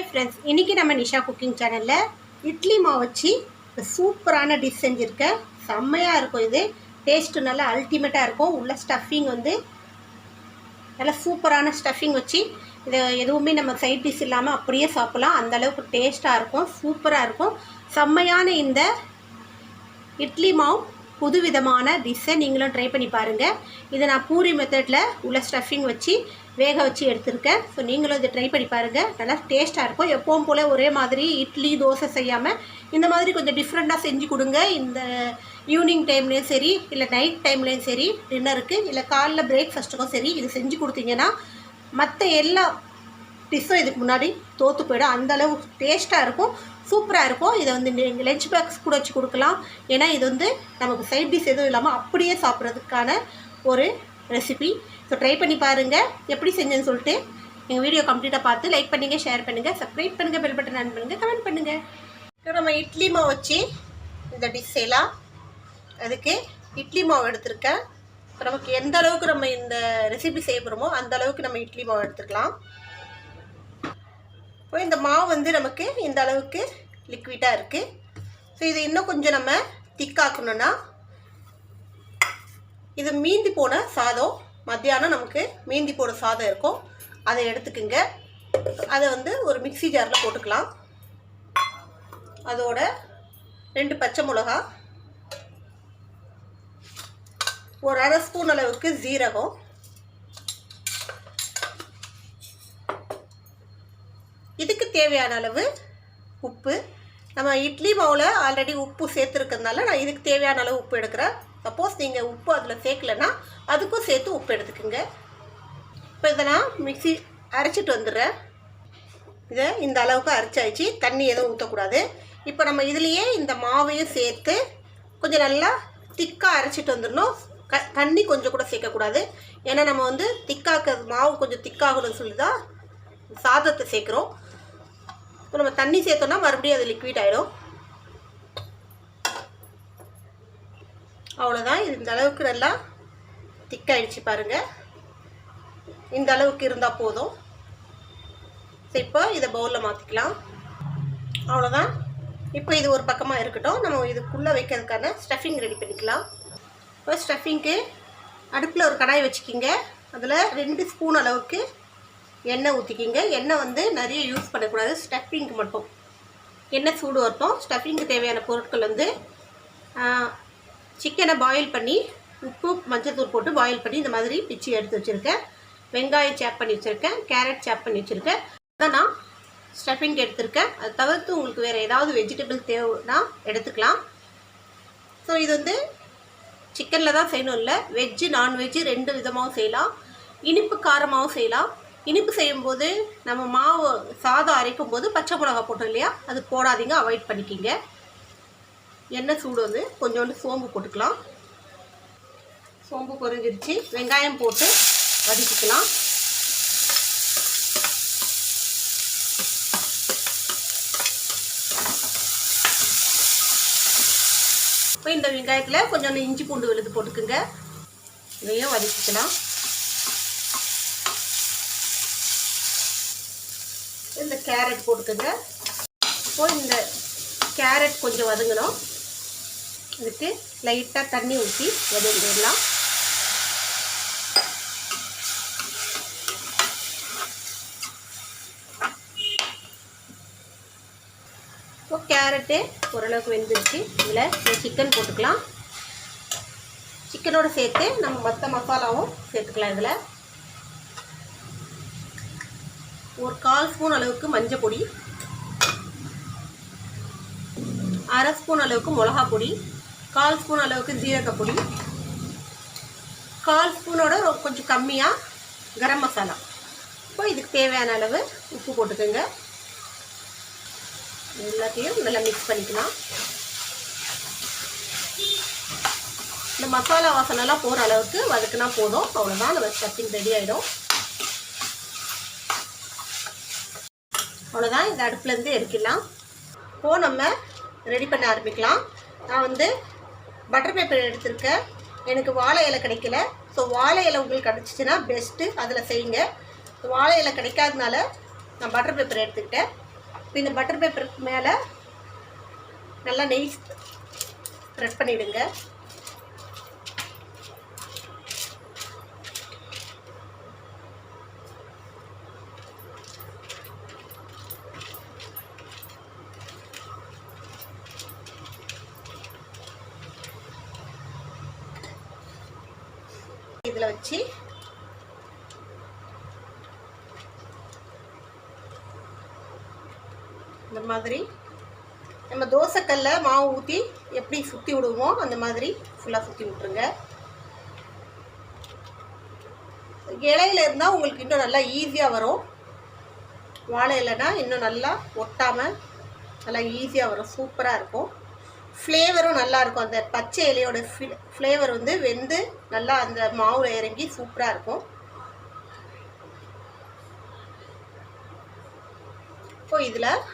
Hi friends இன்றைக்கி நம்ம Nisha cooking சேனலில் இட்லி மாவு வச்சு சூப்பரான டிஷ் செஞ்சுருக்கேன் செம்மையாக இருக்கும் இது. டேஸ்ட்டு நல்லா அல்டிமேட்டாக இருக்கும். உள்ள ஸ்டஃபிங் வந்து நல்லா சூப்பரான ஸ்டஃபிங் வச்சு இதை எதுவுமே நம்ம சைட் டிஷ் இல்லாமல் அப்படியே சாப்பிட்லாம். அந்த அளவுக்கு டேஸ்ட்டாக இருக்கும். சூப்பராக இருக்கும். செம்மையான இந்த இட்லி மாவு புதுவிதமான டிஷ்ஷை நீங்களும் ட்ரை பண்ணி பாருங்கள் இதை நான் பூரி மெத்தடில் உள்ள ஸ்டஃபிங் வச்சு வேக வச்சு எடுத்திருக்கேன். ஸோ நீங்களும் இதை ட்ரை பண்ணி பாருங்கள் நல்லா டேஸ்ட்டாக இருக்கும். எப்பவும் போல் ஒரே மாதிரி இட்லி தோசை செய்யாமல் இந்த மாதிரி கொஞ்சம் டிஃப்ரெண்ட்டாக செஞ்சு கொடுங்க. இந்த ஈவினிங் டைம்லேயும் சரி இல்லை நைட் டைம்லேயும் சரி டின்னருக்கு இல்லை காலைல பிரேக்ஃபாஸ்ட்டுக்கும் சரி இது செஞ்சு கொடுத்தீங்கன்னா மற்ற எல்லா டிஷ்ஷும் இதுக்கு முன்னாடி தோற்று போயிடும். அந்தளவு டேஸ்ட்டாக இருக்கும். சூப்பராக இருக்கும். இதை வந்து நீங்கள் லஞ்ச் பாக்ஸ் கூட வச்சு கொடுக்கலாம். ஏன்னா இது வந்து நமக்கு சைட் டிஷ் எதுவும் இல்லாமல் அப்படியே சாப்பிட்றதுக்கான ஒரு ரெசிபி ஸோ ட்ரை பண்ணி பாருங்கள் எப்படி செஞ்சேன்னு சொல்லிட்டு எங்கள் வீடியோ கம்ப்ளீட்டாக பார்த்து லைக் பண்ணுங்கள் ஷேர் பண்ணுங்கள் சப்ஸ்கிரைப் பண்ணுங்கள் பெல் பட்டன் ஆன் பண்ணுங்கள் கமெண்ட் பண்ணுங்கள் இப்போ நம்ம இட்லி மாவு வச்சு இந்த டிஷ் செய்யலாம். அதுக்கு இட்லி மாவு எடுத்திருக்கேன். இப்போ நமக்கு எந்த அளவுக்கு நம்ம இந்த ரெசிபி செய்ய போகிறோமோ அந்த அளவுக்கு நம்ம இட்லி மாவு எடுத்துக்கலாம். இப்போ இந்த மாவு வந்து நமக்கு இந்த அளவுக்கு லிக்விடாக இருக்குது ஸோ இது இன்னும் கொஞ்சம் நம்ம திக்காக்கணுன்னா இது மீந்தி போன சாதம். மத்தியானம் நமக்கு மீந்தி போன சாதம் இருக்கும். அதை எடுத்துக்குங்க. அதை வந்து ஒரு மிக்சி ஜாரில் போட்டுக்கலாம். அதோட ரெண்டு பச்சை மிளகா. ஒரு அரை ஸ்பூன் அளவுக்கு ஜீரகம் இதுக்கு தேவையான அளவு உப்பு. நம்ம இட்லி மாவில் ஆல்ரெடி உப்பு சேர்த்துருக்கிறதுனால நான் இதுக்கு தேவையான அளவு உப்பு எடுக்கிறேன். சப்போஸ் நீங்கள் உப்பு அதில் சேர்க்கலன்னா அதுக்கும் சேர்த்து உப்பு எடுத்துக்கோங்க. இப்போ இதை நான் மிக்ஸி அரைச்சிட்டு வந்துடுறேன். இதை இந்த அளவுக்கு அரைச்சாச்சு. தண்ணி எதுவும் ஊற்றக்கூடாது இப்போ நம்ம இதுலேயே இந்த மாவையும் சேர்த்து கொஞ்சம் நல்லா திக்காக அரைச்சிட்டு வந்துடணும். க தண்ணி கொஞ்சம் கூட சேர்க்கக்கூடாது. ஏன்னா நம்ம வந்து திக்காக்க மாவு கொஞ்சம் திக்காகணும்னு சொல்லி தான் சாதத்தை சேர்க்குறோம். இப்போ நம்ம தண்ணி சேர்த்தோன்னா மறுபடியும் அது லிக்விட் ஆகிடும் அவ்வளோதான் இந்த அளவுக்கு நல்லா திக்காயிடுச்சு பாருங்கள் இந்த அளவுக்கு இருந்தால் போதும். சரி இப்போ இதை பவுலில் மாற்றிக்கலாம் அவ்வளோதான் இப்போ இது ஒரு பக்கமாக இருக்கட்டும். நம்ம இதுக்குள்ளே வைக்கிறதுக்கான ஸ்டஃபிங் ரெடி பண்ணிக்கலாம். இப்போ ஸ்டஃபிங்க்கு அடுப்பில் ஒரு கடாய் வச்சுக்கிங்க. அதில் ரெண்டு ஸ்பூன் அளவுக்கு எண்ணெய் ஊற்றிக்கிங்க எண்ணெய் வந்து நிறைய யூஸ் பண்ணக்கூடாது. ஸ்டஃபிங்க்கு மட்டும். எண்ணெய் சூடு வரட்டும். ஸ்டஃபிங்க்கு தேவையான பொருட்கள் வந்து சிக்கனை பாயில் பண்ணி உப்பு மஞ்சத்தூள் போட்டு பாயில் பண்ணி இந்த மாதிரி பிச்சு எடுத்து வச்சுருக்கேன். வெங்காயம் சேப் பண்ணி வச்சுருக்கேன். கேரட் சேப் பண்ணி வச்சுருக்கேன். அதான் நான் ஸ்டஃபிங் எடுத்திருக்கேன். அது தவிர்த்து உங்களுக்கு வேறு ஏதாவது வெஜிடபிள் தேவைன்னா எடுத்துக்கலாம். ஸோ இது வந்து சிக்கனில் தான் செய்யணும் இல்லை. வெஜ்ஜு நான்வெஜ்ஜு ரெண்டு விதமாகவும் செய்யலாம். இனிப்பு காரமாகவும் செய்யலாம். இனிப்பு செய்யும்போது நம்ம மாவு சாதம் அரைக்கும் போது பச்சை மிளகா போட்டோம் இல்லையா? அது போடாதீங்க அவாய்ட் பண்ணிக்கிங்க. எண்ணெய் சூடு வந்து கொஞ்சோண்டு சோம்பு போட்டுக்கலாம். சோம்பு பொரிஞ்சிருச்சு. வெங்காயம் போட்டு வதக்கிக்கலாம் இப்போ இந்த வெங்காயத்தில் கொஞ்சோண்டு இஞ்சி பூண்டு விழுது போட்டுக்குங்க. இதையும் வதக்கிக்கலாம் இந்த கேரட் போட்டுக்கோங்க. இப்போ இந்த கேரட் கொஞ்சம் வதங்கணும். இதுக்கு லைட்டாக தண்ணி ஊற்றி வதங்கிடலாம் இப்போ கேரட்டு ஓரளவுக்கு வெந்துருச்சு. இதில் சிக்கன் போட்டுக்கலாம். சிக்கனோடு சேர்த்து நம்ம மற்ற மசாலாவும் சேர்த்துக்கலாம் இதில். ஒரு கால் ஸ்பூன் அளவுக்கு மஞ்சள் பொடி. அரை ஸ்பூன் அளவுக்கு மிளகா பொடி. கால் ஸ்பூன் அளவுக்கு ஜீரகப்பொடி கால் ஸ்பூனோட கொஞ்சம் கம்மியாக கரம் மசாலா. இப்போ இதுக்கு தேவையான அளவு உப்பு போட்டுக்கோங்க. எல்லாத்தையும் நல்லா மிக்ஸ் பண்ணிக்கலாம். இந்த மசாலா வாசனைலாம் போகிற அளவுக்கு வதக்குனா போதும். அவ்வளோதான் நம்ம ஸ்டஃபிங் ரெடி ஆகிடும் அவ்வளோதான் இந்த அடுப்புலேருந்து எடுக்கலாம். இப்போது நம்ம ரெடி பண்ண ஆரம்பிக்கலாம். நான் வந்து பட்டர் பேப்பர் எடுத்திருக்கேன் எனக்கு வாழை இலை கிடைக்கல. ஸோ வாழை இலை உங்களுக்கு கிடச்சிச்சின்னா பெஸ்ட்டு அதில் செய்யுங்க. வாழை இலை கிடைக்காதனால நான் பட்டர் பேப்பர் எடுத்துக்கிட்டேன். இப்போ இந்த பட்டர் பேப்பருக்கு மேலே நல்லா நெய் ஸ்ப்ரெட் பண்ணிவிடுங்க இதில் வச்சு இந்த மாதிரி நம்ம தோசைக்கல்ல மாவு ஊற்றி எப்படி சுற்றி விடுவோமோ அந்த மாதிரி ஃபுல்லாக சுற்றி விட்ருங்க இலையில இருந்தால் உங்களுக்கு இன்னும் நல்லா ஈஸியாக வரும். வாழை இலைனா இன்னும் நல்லா ஒட்டாமல் நல்லா ஈஸியாக வரும். சூப்பராக இருக்கும். ஃப்ளேவரும் நல்லாயிருக்கும் அந்த பச்சை இலையோட ஃப்ளேவர் வந்து வெந்து நல்லா அந்த மாவில் இறங்கி சூப்பராக இருக்கும். இப்போ இதில்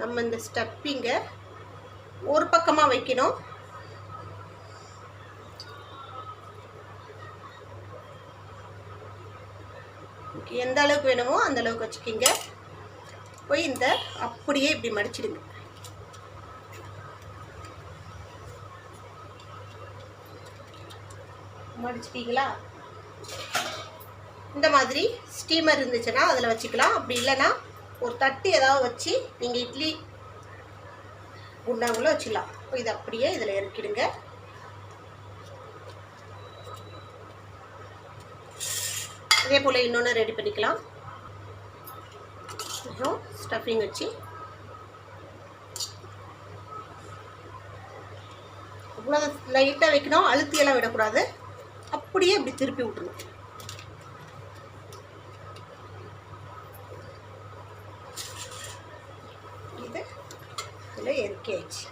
நம்ம இந்த ஸ்டப்பிங்கை ஒரு பக்கமாக வைக்கணும். எந்த அளவுக்கு வேணுமோ அந்த அளவுக்கு வச்சுக்கிங்க. போய் இந்த அப்படியே இப்படி மடிச்சிடுங்க. மடிச்சிட்டீங்களா? இந்த மாதிரி ஸ்டீமர் இருந்துச்சுன்னா அதில் வச்சுக்கலாம். அப்படி இல்லைன்னா ஒரு தட்டு ஏதாவது வச்சு நீங்கள் இட்லி குண்டாங்குள்ள வச்சுக்கலாம். இது இதை அப்படியே இதில் இறக்கிடுங்க. இதே போல் இன்னொன்று ரெடி பண்ணிக்கலாம். அப்புறம் ஸ்டஃபிங் வச்சு. அவ்வளோ லைட்டாக வைக்கணும். அழுத்தியெல்லாம் விடக்கூடாது. அப்படியே இப்படி திருப்பி விட்டுருவோம். இது இதில் இறக்கியாச்சு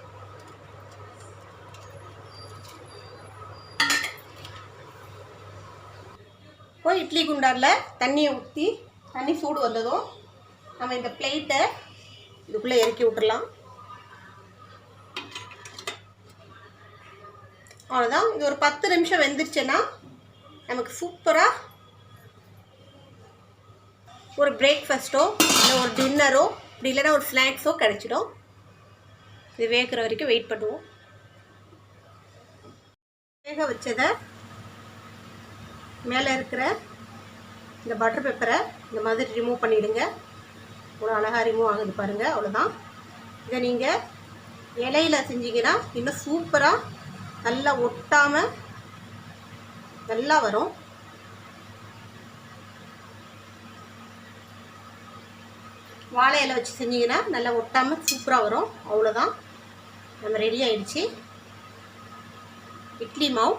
இப்போ இட்லி குண்டானில் தண்ணியை ஊற்றி தண்ணி சூடு வந்ததும் நம்ம இந்த பிளேட்டை இதுக்குள்ளே இறக்கி விட்டுடலாம் அவ்வளோதான் இது ஒரு பத்து நிமிஷம் வெந்துருச்சுன்னா நமக்கு சூப்பராக ஒரு பிரேக்ஃபாஸ்ட்டோ இல்லை ஒரு டின்னரோ இப்படி இல்லைன்னா ஒரு ஸ்நாக்ஸோ கிடச்சிடும். இது வேகிற வரைக்கும் வெயிட் பண்ணுவோம். வேக வச்சதை மேலே இருக்கிற இந்த பட்டர் பேப்பரை இந்த மாதிரி ரிமூவ் பண்ணிவிடுங்க ஒரு அழகாக ரிமூவ் ஆகுது பாருங்கள் அவ்வளோதான் இதை நீங்கள் இலையில செஞ்சீங்கன்னா இன்னும் சூப்பராக நல்லா ஒட்டாமல் நல்லா வரும். வாழை இலை வச்சு செஞ்சீங்கன்னா நல்லா ஒட்டாமல் சூப்பராக வரும். அவ்வளோதான் நம்ம ரெடி ஆயிடுச்சு. இட்லி மாவு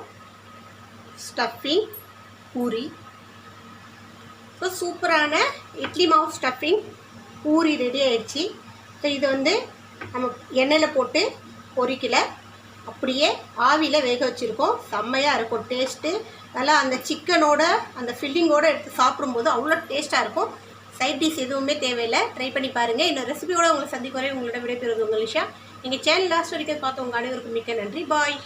ஸ்டஃபிங் பூரி. ஸோ சூப்பரான இட்லி மாவு ஸ்டஃபிங் பூரி ரெடி ஆயிடுச்சு. ஸோ இது வந்து நம்ம எண்ணெயில் போட்டு பொறிக்கலை அப்படியே ஆவியில் வேக வச்சுருக்கோம். செம்மையாக இருக்கும். டேஸ்ட்டு நல்லா அந்த சிக்கனோட அந்த ஃபில்லிங்கோடு எடுத்து சாப்பிடும்போது அவ்வளோ டேஸ்ட்டாக இருக்கும். சைட் டிஷ் எதுவுமே தேவையில்லை. ட்ரை பண்ணி பாருங்கள் இந்த ரெசிபியோட உங்களை சந்திக்கிறேன். உங்களோட விடைபெறுவது உங்கள் விஷயம் நீங்கள் சேனல் லாஸ்ட் வரைக்கும் பார்த்து உங்கள் அனைவருக்கும் மிக்க நன்றி. பாய்